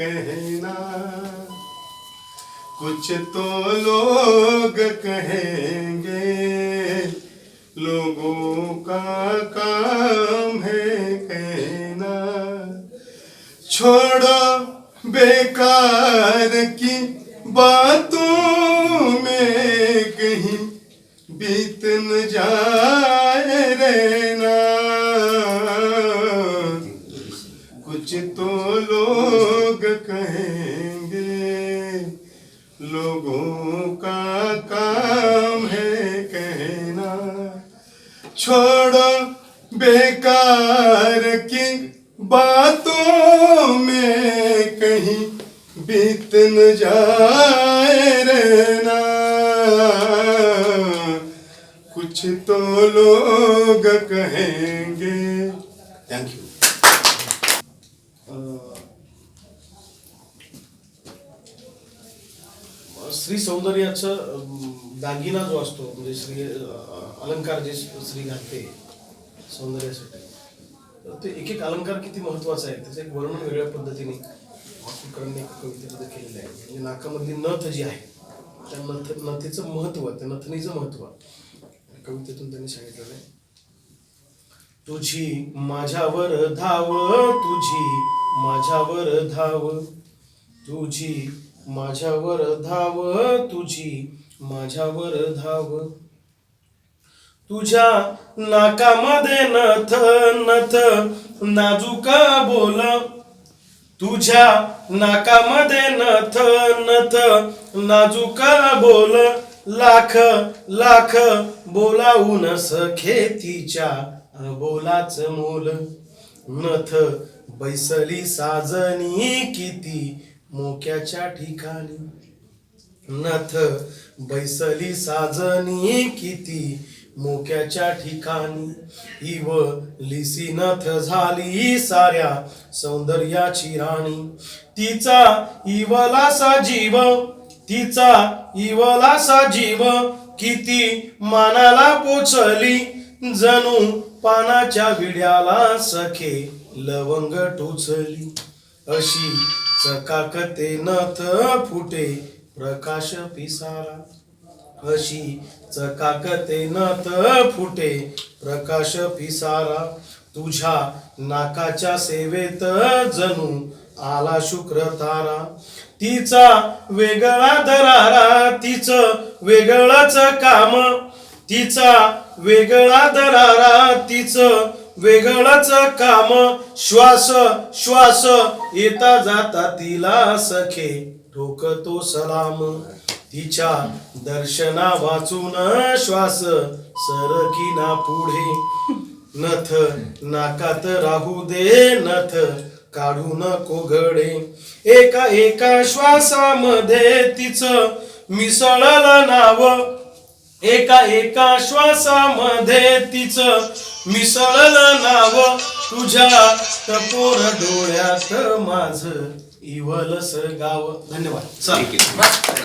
कहना। कुछ तो लोग कहेंगे, लोगों का काम है कहना। छोड़ो बेकार की बातों में कहीं बीत न जाए रहना। कुछ तो लोग कहेंगे लोगों का काम है कहना। छोड़ो बेकार की बातों में कहीं बीत न जाए रहना। कुछ तो लोग कहेंगे। थैंक यू स्त्री सौंदर्याचं दागिना जो असतो म्हणजे स्त्री अलंकार जे स्त्री घालते सौंदर्यासाठी तर ते एक एक अलंकार किती महत्त्वाचा आहे? त्याचं एक वर्णन वेगळ्या पद्धतीने कुलकर्णी कवितेमध्ये केलेलं आहे. म्हणजे नाकामधली नथ जी आहे त्या नथ नथेचं महत्त्व त्या नथनीचं महत्त्व. कवितेतून त्यांनी सांगितलेलं आहे. तुझी माझ्यावर धाव तुझी माझ्यावर धाव तुझी माझ्यावर धाव तुझी माझ्यावर धाव. तुझ्या नाकामध्ये नथ नथ नाजूक बोल. तुझ्या नाकामध्ये नथ नथ नाजूक बोल. लाख लाख बोलावून सखेतीच्या बोलाच मोल. नथ बैसली साजनी किती मोक्याच्या ठिकाणी. नथ बैसली साजनी किती मोक्याच्या ठिकाणी. इव लिसी नथ झाली साऱ्या सौंदर्याची राणी. तिचा इवलासा जीव तिचा इवलासा जीव किती मानाला पोचली. जणू पानाच्या विड्याला सखे लवंग टोचली. अशी चकाकते नथ फुटे प्रकाश पिसारा. अशी चकाकते नथ फुटे प्रकाश पिसारा. तुझ्या नाकाच्या सेवेत जणू आला शुक्र तारा. तिचा वेगळा दरारा तिचं वेगळाच काम. तिचा वेगळा दरारा तिचं वेगळंच काम. श्वास श्वास येता जाता तिला सखे. ठोकतो सलाम. तिच्या दर्शना वाचून श्वास सरकिना पुढे. नथ नाकात राहू दे नथ काढू नको घडे एका एका श्वासामध्ये तिचं मिसळलं नाव. एका एका श्वासामध्ये तिचं मिसळलं नाव तुझ्या टपोर डोळ्यात माझ इवलस गाव. धन्यवाद.